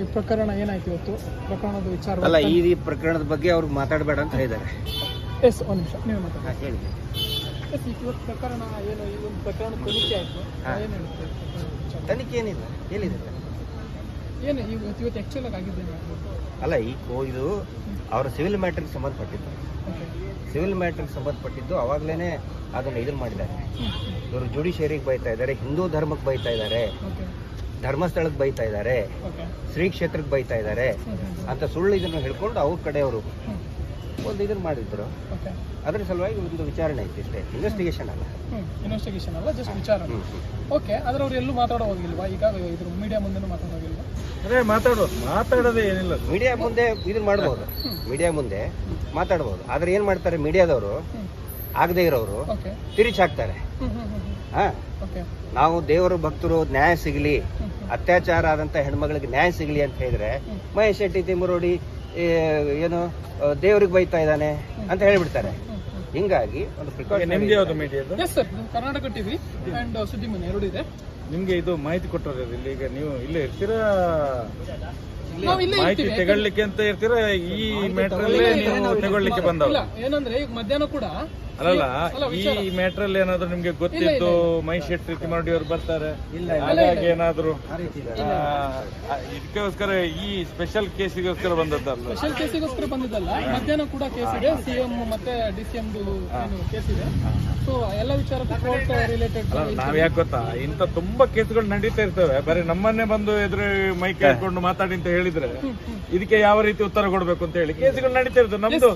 ಈ ಪ್ರಕರಣ ಏನಾಯ್ತು ಇವತ್ತು? ಪ್ರಕರಣದ ವಿಚಾರ ಅಲ್ಲ ಈ ಈ ಪ್ರಕರಣದ ಬಗ್ಗೆ ಅವ್ರು ಮಾತಾಡಬೇಡ ಅಂತ ಹೇಳಿದ್ದಾರೆ. ಎಸ್ ಒಂದು ನಿಮಿಷ ನೀವು ಮಾತಾಡಿ. ಹೇಳಿ. ಎಸ್ ಇವತ್ತು ಪ್ರಕರಣ ಏನು ಈ ಒಂದು ಪ್ರಕರಣ ತನಿಖೆ ಆಯಿತು. ಏನು ಹೇಳುತ್ತೆ ವಿಚಾರ? ತನಿಖೆ ಏನಿಲ್ಲ ಎಲ್ಲಿದೆ ಏನು ಇವತ್ತು ಇವತ್ತು ಆ್ಯಕ್ಚುಲ್ ಆಗಿ ಆಗಿದೆ ಅಲ್ಲ ಈ ಇದು ಅವರ ಸಿವಿಲ್ ಮ್ಯಾಟ್ರಿಗೆ ಸಂಬಂಧಪಟ್ಟಿದ್ದು. ಸಿವಿಲ್ ಮ್ಯಾಟ್ರಿಗೆ ಸಂಬಂಧಪಟ್ಟಿದ್ದು ಅವಾಗಲೇ ಅದನ್ನ ಇದನ್ನು ಮಾಡಿದ್ದಾರೆ. ಇವರು ಜುಡಿಷಿಯರಿಗೆ ಬೈತಾ ಇದ್ದಾರೆ ಹಿಂದೂ ಧರ್ಮಕ್ಕೆ ಬೈತಾ ಇದ್ದಾರೆ. ಧರ್ಮಸ್ಥಳಕ್ಕೆ ಬೈತಾ ಇದ್ದಾರೆ. ಓಕೆ. ಶ್ರೀ ಕ್ಷೇತ್ರಕ್ಕೆ ಬೈತಾ ಇದ್ದಾರೆ. ಅಂತ ಸುಳ್ಳು ಇದನ್ನು ಹೇಳ್ಕೊಂಡು ಅವ್ರ ಕಡೆಯವರು ಒಂದು ಇದನ್ನು ಮಾಡಿದ್ರು. ಓಕೆ. ಅದ್ರ ಸಲುವಾಗಿ ಒಂದು ವಿಚಾರಣೆ ಐತಿ ಇಷ್ಟೇ. ಇನ್ವೆಸ್ಟಿಗೇಷನ್ ಅಲ್ಲ. ಇನ್ವೆಸ್ಟಿಗೇಷನ್ ಅಲ್ಲ ಜಸ್ಟ್ ವಿಚಾರಣೆ. ಓಕೆ ಆದ್ರೆ ಅವ್ರು ಎಲ್ಲೂ ಮಾತಾಡೋ ಹೋಗಿಲ್ವಾ? ಈಗ ಇದ್ರ ಮೀಡಿಯಾ ಮುಂದೆ ಮಾತಾಡೋಗಿಲ್ವಾ ಅದೇ ಮಾತಾಡೋದು ಮಾತಾಡೋದೇ ಏನಿಲ್ಲ. ಮೀಡಿಯಾ ಮುಂದೆ ಇದನ್ನ ಮಾಡ್ಬೋದು. ಮೀಡಿಯಾ ಮುಂದೆ ಮಾತಾಡ್ಬೋದು. ಆದ್ರೆ ಏನ್ ಮಾಡ್ತಾರೆ? ಮೀಡಿಯಾದವರು ಆಗದೆ ಇರೋರು ತಿರುಚ್ ಹಾಕ್ತಾರೆ. ನಾವು ದೇವರ ಭಕ್ತರು ನ್ಯಾಯ ಸಿಗಲಿ ಅತ್ಯಾಚಾರ ಆದಂತ ಹೆಣ್ಮಗಳಿಗೆ ನ್ಯಾಯ ಸಿಗಲಿ ಅಂತ ಹೇಳಿದ್ರೆ ಮಹೇಶ್ ಶೆಟ್ಟಿ ತಿಮ್ಮರೋಡಿ ಏನು ದೇವ್ರಿಗೆ ಬೈತಾ ಇದ್ದಾನೆ ಅಂತ ಹೇಳಿಬಿಡ್ತಾರೆ. ಹಿಂಗಾಗಿ ಒಂದು ಕರ್ನಾಟಕ ಟಿವಿ ಅಂಡ್ ಸುದ್ದಿ ಮನೆ ಎರಡು ಇದೆ. ನಿಮ್ಗೆ ಇದು ಮಾಹಿತಿ ಕೊಟ್ಟರೆ ಇಲ್ಲಿ ಈಗ ನೀವು ಇಲ್ಲೇ ಇರ್ತೀರಾ? ನಾವು ಇಲ್ಲೇ ಮಾಹಿತಿ ತಗೊಳ್ಳಿಕ್ಕೆ ಅಂತ ಇರ್ತೀರಾ? ಈ ಮ್ಯಾಟರ್ ಅಲ್ಲೇ ನೀವು ತಗೊಳ್ಳಿಕ್ಕೆ ಬಂದವಲ್ಲ ಏನಂದ್ರೆ ಈಗ ಮಧ್ಯಾಹ್ನ ಕೂಡ ಅಲ್ಲಲ್ಲ ಅಲ್ಲ, ಈ ಮ್ಯಾಟರ್ ಅಲ್ಲಿ ಏನಾದ್ರು ನಿಮ್ಗೆ ಗೊತ್ತಿದ್ದು ಮಹೇಶ್ ಶೆಟ್ಟಿ ಮಾಡಿ ಅವ್ರು ಬರ್ತಾರೆ? ಹಾಗಾಗಿ ಏನಾದ್ರು? ಇದಕ್ಕೋಸ್ಕರ ಈ ಸ್ಪೆಷಲ್ ಕೇಸಿಗೋಸ್ಕರ ಬಂದದ್ದಲ್ಲ? ಸ್ಪೆಷಲ್ ಕೇಸಿಗೋಸ್ಕರ ಬಂದಿದ್ದಲ್ಲ. ಮಧ್ಯಾಹ್ನ ಕೂಡ ಕೇಸ್ ಇದೆ. ಸಿಎಂ ಮತ್ತೆ ಡಿ ಸಿ ಎಂ ಕೇಸ್ ಇದೆ. ಸೊ ಎಲ್ಲ ವಿಚಾರ ರಿಲೇಟೆಡ್ ನಾವ್ ಯಾಕೆ ಗೊತ್ತಾ? ಇಂತ ತುಂಬಾ ಕೇಸ್ಗಳು ನಡೀತಾ ಇರ್ತವೆ. ಬರೀ ನಮ್ಮನ್ನೇ ಬಂದು ಎದುರು ಮೈ ಕೈಕೊಂಡು ಮಾತಾಡಿ ಅಂತ ಹೇಳಿದ್ರೆ ಇದಕ್ಕೆ ಯಾವ ರೀತಿ ಉತ್ತರ ಕೊಡ್ಬೇಕು ಅಂತ ಹೇಳಿ? ಕೇಸ್ಗಳು ನಡೀತಾ ಇರ್ತವೆ. ನಮ್ದು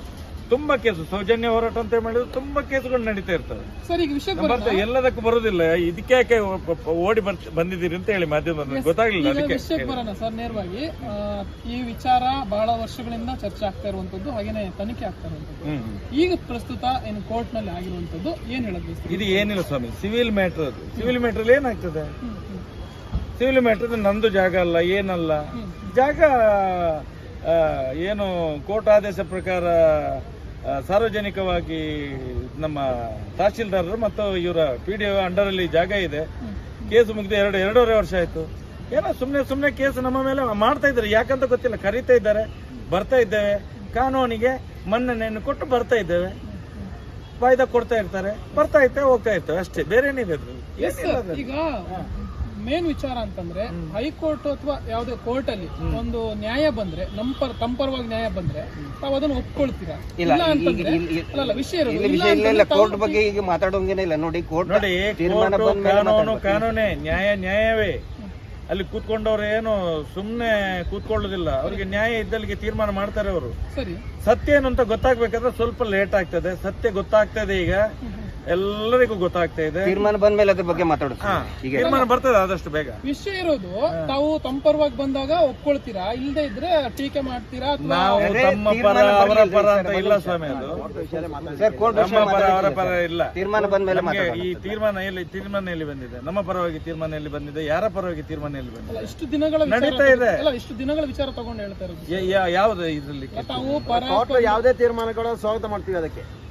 ತುಂಬಾ ಕೇಸು. ಸೌಜನ್ಯ ಹೋರಾಟ ಅಂತ ಮಾಡಿದ್ರೆ ತುಂಬಾ ಕೇಸುಗಳು ನಡೀತಾ ಇರ್ತವೆ. ಸರ್ ಈಗ ಬರೋಣ ಹತ್ರ ಎಲ್ಲದಕ್ಕೂ ಬರೋದಿಲ್ಲ. ಇದಕ್ಕೆ ಯಾಕೆ ಓಡಿ ಬಂದಿದ್ದೀರಿ ಅಂತ ಹೇಳಿ ಮಾಧ್ಯಮ ಗೊತ್ತಾಗ್ಲಿಲ್ಲ ಅದಕ್ಕೆ. ವಿಷಯಕ್ಕೆ ಬರೋಣ ಸರ್ ನೇರವಾಗಿ. ಈ ವಿಚಾರ ಬಹಳ ವರ್ಷಗಳಿಂದ ಚರ್ಚೆ ಆಗ್ತಾ ಇರುವಂತದ್ದು ಹಾಗೇನೆ ತನಿಖೆ ಆಗ್ತಾ ಇರುವಂತದ್ದು. ಈಗ ಪ್ರಸ್ತುತ ಏನು ಕೋರ್ಟ್ನಲ್ಲಿ ಆಗಿರುವಂತದ್ದು ಏನ್ ಹೇಳೋದು ಇದು ಏನಿಲ್ಲ ಸ್ವಾಮಿ. ಸಿವಿಲ್ ಮ್ಯಾಟರ್ ಅದು. ಸಿವಿಲ್ ಮ್ಯಾಟರ್ ಏನಾಗ್ತದೆ? ಸಿವಿಲ್ ಮ್ಯಾಟರ್ ನಂದು ಜಾಗ ಅಲ್ಲ ಏನಲ್ಲ. ಜಾಗ ಏನು ಕೋರ್ಟ್ ಆದೇಶ ಪ್ರಕಾರ ಸಾರ್ವಜನಿಕವಾಗಿ ನಮ್ಮ ತಹಶೀಲ್ದಾರರು ಮತ್ತು ಇವರ ಪಿ ಡಿ ಅಂಡರ್ ಅಂಡರಲ್ಲಿ ಜಾಗ ಇದೆ. ಕೇಸ್ ಮುಗಿದು ಎರಡು ಎರಡೂವರೆ ವರ್ಷ ಆಯ್ತು. ಏನೋ ಸುಮ್ಮನೆ ಸುಮ್ಮನೆ ಕೇಸ್ ನಮ್ಮ ಮೇಲೆ ಮಾಡ್ತಾ ಇದ್ದಾರೆ. ಯಾಕಂತ ಗೊತ್ತಿಲ್ಲ. ಕರೀತಾ ಇದ್ದಾರೆ. ಬರ್ತಾ ಇದ್ದೇವೆ. ಕಾನೂನಿಗೆ ಮನ್ನಣೆಯನ್ನು ಕೊಟ್ಟು ಬರ್ತಾ ಇದ್ದೇವೆ. ವಾಯ್ದಾ ಕೊಡ್ತಾ ಇರ್ತಾರೆ. ಬರ್ತಾ ಇರ್ತೇವೆ ಹೋಗ್ತಾ ಇರ್ತೇವೆ. ಅಷ್ಟೇ. ಬೇರೆ ಏನಿದೆ. ಈಗ ಮೇನ್ ವಿಚಾರ ಅಂತಂದ್ರೆ ಹೈಕೋರ್ಟ್ ಅಥವಾ ಯಾವುದೇ ಕೋರ್ಟ್ ಅಲ್ಲಿ ಒಂದು ನ್ಯಾಯ ಬಂದ್ರೆ ನಮ್ಮ ಪರ ತಮ್ಮ ಪರವಾಗಿ ನ್ಯಾಯ ಬಂದ್ರೆ ತಾವು ಅದನ್ನ ಒಪ್ಕೊಳ್ತೀರಾ? ಇಲ್ಲ ಅಂತಂದ್ರೆ ಅಲ್ಲ, ವಿಷಯ ಇರೋದು ಇಲ್ಲಿ ಇಲ್ಲ ವಿಷಯ ಇಲ್ಲ ಕೋರ್ಟ್ ಬಗ್ಗೆ ಈಗ ಮಾತಾಡೋಂಗೇನೆ ಇಲ್ಲ. ನೋಡಿ ಕೋರ್ಟ್ ನೋಡಿ ತೀರ್ಮಾನ ಬಂದ ಮೇಲೆ ಕಾನೂನು ಕಾನೂನೇ ನ್ಯಾಯ ನ್ಯಾಯವೇ. ಅಲ್ಲಿ ಕೂತ್ಕೊಂಡವ್ರು ಏನು ಸುಮ್ಮನೆ ಕೂತ್ಕೊಳ್ಳೋದಿಲ್ಲ. ಅವ್ರಿಗೆ ನ್ಯಾಯ ಇದ್ದಲ್ಲಿಗೆ ತೀರ್ಮಾನ ಮಾಡ್ತಾರೆ ಅವರು. ಸರಿ. ಸತ್ಯ ಏನು ಅಂತ ಗೊತ್ತಾಗ್ಬೇಕಾದ್ರೆ ಸ್ವಲ್ಪ ಲೇಟ್ ಆಗ್ತದೆ. ಸತ್ಯ ಗೊತ್ತಾಗ್ತದೆ ಈಗ. ಎಲ್ಲರಿಗೂ ಗೊತ್ತಾಗ್ತಾ ಇದೆ. ತೀರ್ಮಾನ ಬಂದ ಮೇಲೆ ಅದ್ರ ಬಗ್ಗೆ ಮಾತಾಡೋದು ಹಾ, ಈಗ ತೀರ್ಮಾನ ಬರ್ತದೆ ಆದಷ್ಟು ಬೇಗ. ವಿಷಯ ಇರೋದು ತಾವು ತಮ್ಮ ಪರವಾಗಿ ಬಂದಾಗ ಒಪ್ಕೊಳ್ತೀರಾ? ಇಲ್ಲದೆ ಇದ್ರೆ ಟೀಕೆ ಮಾಡ್ತೀರಾ ಅಥವಾ ನಾವು ಅದೇ ತಮ್ಮ ಪರ ತೀರ್ಮಾನ ಅವರ ಪರ ಅಂತ ಇಲ್ಲ ಸ್ವಾಮಿ ಅದು. ಸರ್ ಕೋರ್ಟ್ ನಮ್ಮ ಪರ ಅವರ ಪರ ಇಲ್ಲ. ತೀರ್ಮಾನ ಬಂದ ಮೇಲೆ ನಮ್ಗೆ ಮಾತಾಡೋಣ ಈ ತೀರ್ಮಾನ ಎಲ್ಲಿ ತೀರ್ಮಾನ ಎಲ್ಲಿ ಬಂದಿದೆ. ನಮ್ಮ ಪರವಾಗಿ ತೀರ್ಮಾನ ಎಲ್ಲಿ ಬಂದಿದೆ. ಯಾರ ಪರವಾಗಿ ತೀರ್ಮಾನ ಎಲ್ಲಿ ಬಂದಿದೆ? ಅಲ್ಲ, ಇಷ್ಟು ದಿನಗಳ ವಿಚಾರ ನಡೀತಾ ಇದೆ. ಅಲ್ಲ ಇಷ್ಟು ದಿನಗಳ ವಿಚಾರ ತಗೊಂಡು ಹೇಳ್ತಾ ಇರೋದು. ಯಾ- ಯಾ- ಯಾವ್ದು ಇದ್ರಲ್ಲಿ ತಾವು ಪರ ಯಾವುದೇ ತೀರ್ಮಾನಗಳು ಸ್ವಾಗತ ಮಾಡ್ತೀವಿ ಅದಕ್ಕೆ.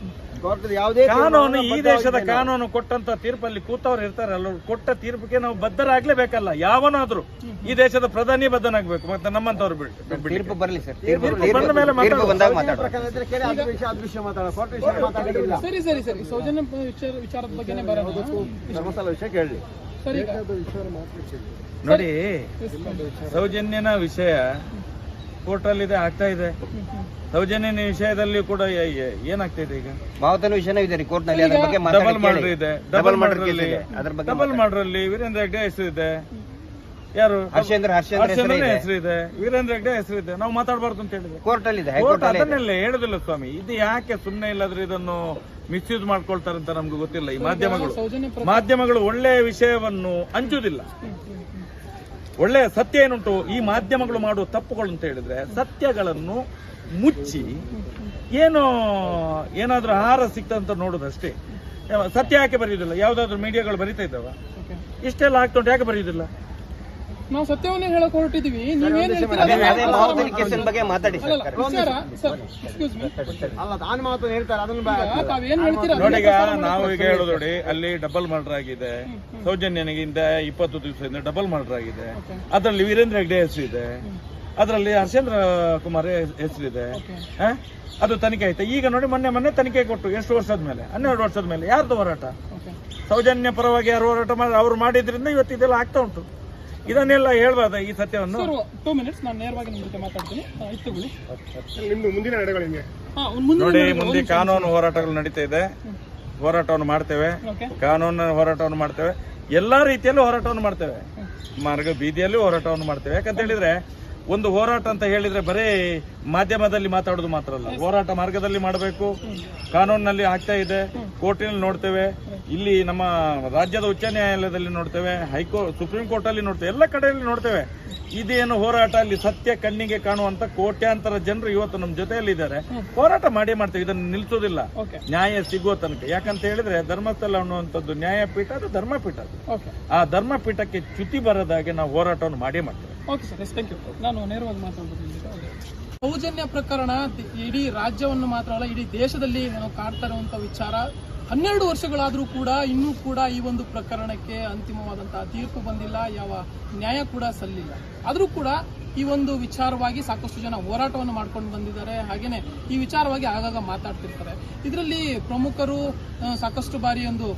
ಯಾವುದೇ ಕಾನೂನು ಈ ದೇಶದ ಕಾನೂನು ಕೊಟ್ಟಂತ ತೀರ್ಪಲ್ಲಿ ಕೂತವ್ರು ಇರ್ತಾರೆ ಅಲ್ಲ ಕೊಟ್ಟ ತೀರ್ಪಿಗೆ ನಾವು ಬದ್ಧರಾಗ್ಲೇಬೇಕಲ್ಲ ಯಾವನಾದ್ರೂ. ಈ ದೇಶದ ಪ್ರಧಾನಿ ಬದ್ಧನಾಗ್ಬೇಕು ಮತ್ತೆ ನಮ್ಮಂತವ್ರು. ತೀರ್ಪು ಬರಲಿ ಸರ್ ಬಂದ ಮೇಲೆ ಕೇಳಿ ಸರಿ ಸರಿ ಸರಿ ಸೌಜನ್ಯ ವಿಚಾರ ವಿಚಾರದ ಬಗ್ಗೆನೇ ಬರೋಣ. ಧರ್ಮಸ್ಥಳ ವಿಷಯ ಈಗ ನೋಡಿ ಸೌಜನ್ಯನ ವಿಷಯ ಕೋರ್ಟಲ್ಲಿದೆ ಆಗ್ತಾ ಇದೆ. ಸೌಜನ್ಯನ ವಿಷಯದಲ್ಲಿ ಕೂಡ ಏನಾಗ್ತಿದೆ ಈಗ? ಮಾವತನ ವಿಷಯನೂ ಇದೆ ಕೋರ್ಟ್ನಲ್ಲಿ ಅದ್ರ ಬಗ್ಗೆ ಡಬಲ್ ಮರ್ಡರ್ ಇದೆ. ಡಬಲ್ ಡಬಲ್ ಮರ್ಡರ್ ಅದ್ರ ಬಗ್ಗೆ ಡಬಲ್ ಮರ್ಡರ್ ಅಲ್ಲಿ ವೀರೇಂದ್ರ ಹೆಗ್ಡೆ ಹೆಸರು ಇದೆ. ಯಾರು? ಹರ್ಷೇಂದ್ರ ಹರ್ಷೇಂದ್ರ ಹೆಸರೇ ಇದೆ. ವೀರೇಂದ್ರ ಹೆಗ್ಡೆ ಹೆಸರು ಇದೆ. ನಾವು ಮಾತಾಡಬಾರ್ದು ಅಂತ ಹೇಳಿದ್ರೆ ಕೋರ್ಟ್ ಅಲ್ಲಿ ಇದೆ. ಕೋರ್ಟ್ ಅದನ್ನೆಲ್ಲ ಹೇಳುದಿಲ್ಲ ಸ್ವಾಮಿ. ಇದು ಯಾಕೆ ಸುಮ್ಮನೆ ಇಲ್ಲದ್ರೆ ಇದನ್ನು ಮಿಸ್ಯೂಸ್ ಮಾಡ್ಕೊಳ್ತಾರೆ ಅಂತ ನಮ್ಗೆ ಗೊತ್ತಿಲ್ಲ ಈ ಮಾಧ್ಯಮಗಳು. ಮಾಧ್ಯಮಗಳು ಒಳ್ಳೆಯ ವಿಷಯವನ್ನು ಹಂಚುವುದಿಲ್ಲ. ಒಳ್ಳೆಯ ಸತ್ಯ ಏನುಂಟು? ಈ ಮಾಧ್ಯಮಗಳು ಮಾಡುವ ತಪ್ಪುಗಳು ಅಂತ ಹೇಳಿದ್ರೆ ಸತ್ಯಗಳನ್ನು ಮುಚ್ಚಿ ಏನು ಏನಾದರೂ ಆಹಾರ ಸಿಕ್ತಂತ ನೋಡೋದಷ್ಟೇ. ಸತ್ಯ ಯಾಕೆ ಬರೆಯುವುದಿಲ್ಲ ಯಾವುದಾದ್ರೂ ಮೀಡಿಯಾಗಳು ಬರೀತಾ ಇದ್ದಾವ? ಇಷ್ಟೆಲ್ಲ ಆಗ್ತಾ ಉಂಟು ಯಾಕೆ ಬರೆಯುವುದಿಲ್ಲ ನಾವು ಸತ್ಯವನ್ನೇ ಹೇಳಕ್ ಹೊರಟಿದೀವಿ. ನೀವೇನ್ ಕೇಸಿನ ಬಗ್ಗೆ ಮಾತಾಡಿ ನಾವು ಈಗ ಹೇಳೋದು ನೋಡಿ ಅಲ್ಲಿ ಡಬಲ್ ಮರ್ಡರ್ ಆಗಿದೆ. ಸೌಜನ್ಯನಿಗಿಂತ ಇಪ್ಪತ್ತು ದಿವಸದಿಂದ ಡಬಲ್ ಮರ್ಡರ್ ಆಗಿದೆ. ಅದರಲ್ಲಿ ವೀರೇಂದ್ರ ಹೆಗ್ಡೆ ಹೆಸರು ಇದೆ. ಅದರಲ್ಲಿ ಹರ್ಷೇಂದ್ರ ಕುಮಾರ್ ಹೆಸರು ಇದೆ. ಓಕೆ. ಆ? ಅದು ತನಿಖೆ ಆಯ್ತು? ಈಗ ನೋಡಿ ಮೊನ್ನೆ ಮೊನ್ನೆ ತನಿಖೆ ಕೊಟ್ಟು ಎಷ್ಟು ವರ್ಷದ ಮೇಲೆ? ಹನ್ನೆರಡು ವರ್ಷದ ಮೇಲೆ. ಯಾರ್ದು ಹೋರಾಟ? ಸೌಜನ್ಯ ಪರವಾಗಿ ಯಾರು ಹೋರಾಟ ಮಾಡಿ ಅವ್ರು ಮಾಡಿದ್ರಿಂದ ಇವತ್ತು ಇದೆಲ್ಲ ಆಗ್ತಾ ಉಂಟು. ಇದನ್ನೆಲ್ಲ ಹೇಳ್ಬಾರ್ದ ಈ ಸತ್ಯವನ್ನು? ಸರ್ ಟೂ ಮಿನಿಟ್ಸ್ ನಾನು ನೇರವಾಗಿ ನಿಮ್ಮ ಜೊತೆ ಮಾತಾಡ್ತೀನಿ. ಆ, ಇತ್ತು ಬಿಡಿ ನಿಮ್ದು ಮುಂದಿನ ನಡೆಗಳು ಹಿಂಗೆ? ಹಾ ಒಂದು ಮುಂದಿನ ನೋಡಿ ಒಂದು ಮುಂದೆ ನಿಮಿಷ. ಕಾನೂನು ಹೋರಾಟಗಳು ನಡೀತಾ ಇದೆ. ಹೋರಾಟವನ್ನು ಮಾಡ್ತೇವೆ. ಕಾನೂನು ಹೋರಾಟವನ್ನು ಮಾಡ್ತೇವೆ. ಎಲ್ಲಾ ರೀತಿಯಲ್ಲೂ ಹೋರಾಟವನ್ನು ಮಾಡ್ತೇವೆ. ಮಾರ್ಗ ಬೀದಿಯಲ್ಲೂ ಹೋರಾಟವನ್ನು ಮಾಡ್ತೇವೆ. ಯಾಕಂತ ಹೇಳಿದ್ರೆ ಒಂದು ಹೋರಾಟ ಅಂತ ಹೇಳಿದ್ರೆ ಬರೀ ಮಾಧ್ಯಮದಲ್ಲಿ ಮಾತಾಡೋದು ಮಾತ್ರ ಅಲ್ಲ. ಹೋರಾಟ ಮಾರ್ಗದಲ್ಲಿ ಮಾಡಬೇಕು. ಕಾನೂನಿನಲ್ಲಿ ಆಗ್ತಾ ಇದೆ. ಕೋರ್ಟಿನಲ್ಲಿ ನೋಡ್ತೇವೆ. ಇಲ್ಲಿ ನಮ್ಮ ರಾಜ್ಯದ ಉಚ್ಚ ನ್ಯಾಯಾಲಯದಲ್ಲಿ ನೋಡ್ತೇವೆ. ಹೈಕೋರ್ಟ್ ಸುಪ್ರೀಂ ಕೋರ್ಟ್ ಅಲ್ಲಿ ನೋಡ್ತೇವೆ. ಎಲ್ಲ ಕಡೆಯಲ್ಲಿ ನೋಡ್ತೇವೆ. ಇದೇನು ಹೋರಾಟ ಅಲ್ಲಿ ಸತ್ಯ ಕಣ್ಣಿಗೆ ಕಾಣುವಂತ ಕೋಟ್ಯಾಂತರ ಜನರು ಇವತ್ತು ನಮ್ಮ ಜೊತೆಯಲ್ಲಿ ಇದ್ದಾರೆ ಹೋರಾಟ ಮಾಡಿ ಮಾಡ್ತೇವೆ. ಇದನ್ನು ನಿಲ್ಸೋದಿಲ್ಲ ನ್ಯಾಯ ಸಿಗುವ ತನಕ. ಯಾಕಂತ ಹೇಳಿದ್ರೆ ಧರ್ಮಸ್ಥಳ ಅನ್ನುವಂಥದ್ದು ನ್ಯಾಯಪೀಠ ಅದು ಧರ್ಮಪೀಠ ಅದು. ಆ ಧರ್ಮಪೀಠಕ್ಕೆ ಚ್ಯುತಿ ಬರದಾಗೆ ನಾವು ಹೋರಾಟವನ್ನು ಮಾಡೇ ಮಾಡ್ತೇವೆ. Okay sir yes thank you ನಾನು ನೇರವಾಗಿ ಮಾತಾಡ್ಬೋದು ಸೌಜನ್ಯ ಪ್ರಕರಣ ಇಡೀ ರಾಜ್ಯವನ್ನು ಮಾತ್ರ ಅಲ್ಲ, ಇಡೀ ದೇಶದಲ್ಲಿ ನಾವು ಕಾಡ್ತಾ ಇರುವಂಥ ವಿಚಾರ. ಹನ್ನೆರಡು ವರ್ಷಗಳಾದರೂ ಕೂಡ ಇನ್ನೂ ಕೂಡ ಈ ಒಂದು ಪ್ರಕರಣಕ್ಕೆ ಅಂತಿಮವಾದಂತಹ ತೀರ್ಪು ಬಂದಿಲ್ಲ, ಯಾವ ನ್ಯಾಯ ಕೂಡ ಸಲ್ಲಿಲ್ಲ. ಆದರೂ ಕೂಡ ಈ ಒಂದು ವಿಚಾರವಾಗಿ ಸಾಕಷ್ಟು ಜನ ಹೋರಾಟವನ್ನು ಮಾಡ್ಕೊಂಡು ಬಂದಿದ್ದಾರೆ. ಹಾಗೇನೆ ಈ ವಿಚಾರವಾಗಿ ಆಗಾಗ ಮಾತಾಡ್ತಿರ್ತಾರೆ. ಇದರಲ್ಲಿ ಪ್ರಮುಖರು ಸಾಕಷ್ಟು ಬಾರಿ ಒಂದು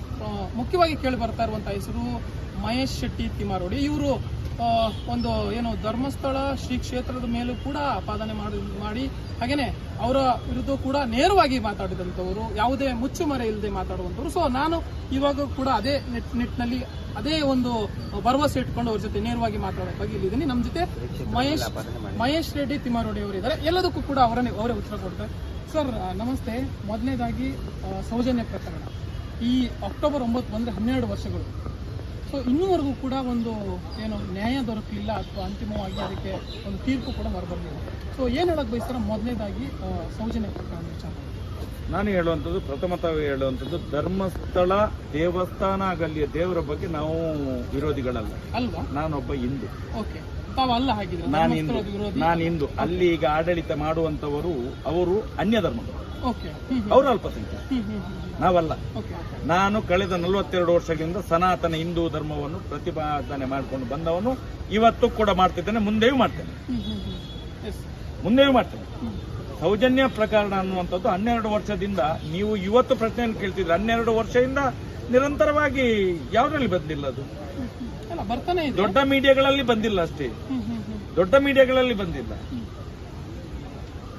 ಮುಖ್ಯವಾಗಿ ಕೇಳಿ ಬರ್ತಾ ಇರುವಂತಹ ಹೆಸರು ಮಹೇಶ್ ಶೆಟ್ಟಿ ತಿಮಾರೋಡಿ ಇವರು ಒಂದು, ಏನು ಧರ್ಮಸ್ಥಳ ಶ್ರೀ ಕ್ಷೇತ್ರದ ಮೇಲೂ ಕೂಡ ಆಪಾದನೆ ಮಾಡಿ ಮಾಡಿ, ಹಾಗೇನೆ ಅವರ ವಿರುದ್ಧ ಕೂಡ ನೇರವಾಗಿ ಮಾತಾಡಿದಂಥವರು, ಯಾವುದೇ ಮುಚ್ಚುಮರೆ ಇಲ್ಲದೆ ಮಾತಾಡುವಂಥವ್ರು. ಸೊ ನಾನು ಇವಾಗ ಕೂಡ ಅದೇ ನಿಟ್ ನಿಟ್ಟಿನಲ್ಲಿ ಅದೇ ಒಂದು ಭರವಸೆ ಇಟ್ಕೊಂಡು ಅವ್ರ ಜೊತೆ ನೇರವಾಗಿ ಮಾತಾಡೋಕ್ಕಾಗಿ ಇಲ್ಲಿದ್ದೀನಿ ನಮ್ಮ ಜೊತೆ ಮಹೇಶ್ ಮಹೇಶ್ ರೆಡ್ಡಿ ತಿಮ್ಮಾರೋಡಿ ಅವರು ಇದ್ದಾರೆ. ಎಲ್ಲದಕ್ಕೂ ಕೂಡ ಅವರನ್ನೇ, ಅವರೇ ಉತ್ತರ ಕೊಡ್ತಾರೆ. ಸರ್ ನಮಸ್ತೆ. ಮೊದಲನೇದಾಗಿ ಸೌಜನ್ಯ ಪ್ರಕರಣ. ಈ ಅಕ್ಟೋಬರ್ ಒಂಬತ್ತು ಬಂದರೆ ಹನ್ನೆರಡು ವರ್ಷಗಳು. ಸೊ ಇನ್ನೂವರೆಗೂ ಕೂಡ ಒಂದು ಏನು ನ್ಯಾಯ ದೊರಕಲಿಲ್ಲ ಅಥವಾ ಅಂತಿಮವಾಗಿ ಅದಕ್ಕೆ ಒಂದು ತೀರ್ಪು ಕೂಡ ಹೊರಬರಲಿಲ್ಲ ಸೊ ಏನು ಹೇಳೋಕೆ ಬಯಸ್ತಾರೆ? ಮೊದಲನೇದಾಗಿ ಸೌಜನ್ಯ ಪ್ರಕರಣ ವಿಚಾರ. ನಾನು ಹೇಳುವಂಥದ್ದು ಪ್ರಥಮತವಾಗಿ ಹೇಳುವಂಥದ್ದು ಧರ್ಮಸ್ಥಳ ದೇವಸ್ಥಾನ ಆಗಲಿಯ ದೇವರ ಬಗ್ಗೆ ನಾವು ವಿರೋಧಿಗಳಲ್ಲ. ಅಲ್ವಾ? ನಾನೊಬ್ಬ ಹಿಂದೂ. ಓಕೆ. ತಾವು ಅಲ್ಲ ಹಾಗಿದ್ರೆ ನಾನು ಹಿಂದೂ ವಿರೋಧಿ. ನಾನು ಹಿಂದೂ ಅಲ್ಲಿ ಈಗ ಆಡಳಿತ ಮಾಡುವಂತವರು ಅವರು ಅನ್ಯ ಧರ್ಮಗಳು. ಹ್ಮ್ ಅವರು ಅಲ್ಪಸಂಖ್ಯಾತ. ನಾವಲ್ಲ. ನಾನು ಕಳೆದ ನಲವತ್ತೆರಡು ವರ್ಷಗಳಿಂದ ಸನಾತನ ಹಿಂದೂ ಧರ್ಮವನ್ನು ಪ್ರತಿಪಾದನೆ ಮಾಡಿಕೊಂಡು ಬಂದವನು. ಇವತ್ತು ಕೂಡ ಮಾಡ್ತಿದ್ದೇನೆ ಮುಂದೆಯೂ ಮಾಡ್ತೇನೆ. ಮುಂದೆಯೂ ಮಾಡ್ತೇನೆ. ಸೌಜನ್ಯ ಪ್ರಕರಣ ಅನ್ನುವಂಥದ್ದು ಹನ್ನೆರಡು ವರ್ಷದಿಂದ ನೀವು ಇವತ್ತು ಪ್ರಶ್ನೆಯನ್ನು ಕೇಳ್ತಿದ್ರೆ ಹನ್ನೆರಡು ವರ್ಷದಿಂದ ನಿರಂತರವಾಗಿ ಯಾವುದ್ರಲ್ಲಿ ಬಂದಿಲ್ಲ ಅದು? ಬರ್ತಾನೆ ದೊಡ್ಡ ಮೀಡಿಯಾಗಳಲ್ಲಿ ಬಂದಿಲ್ಲ ಅಷ್ಟೇ. ದೊಡ್ಡ ಮೀಡಿಯಾಗಳಲ್ಲಿ ಬಂದಿಲ್ಲ.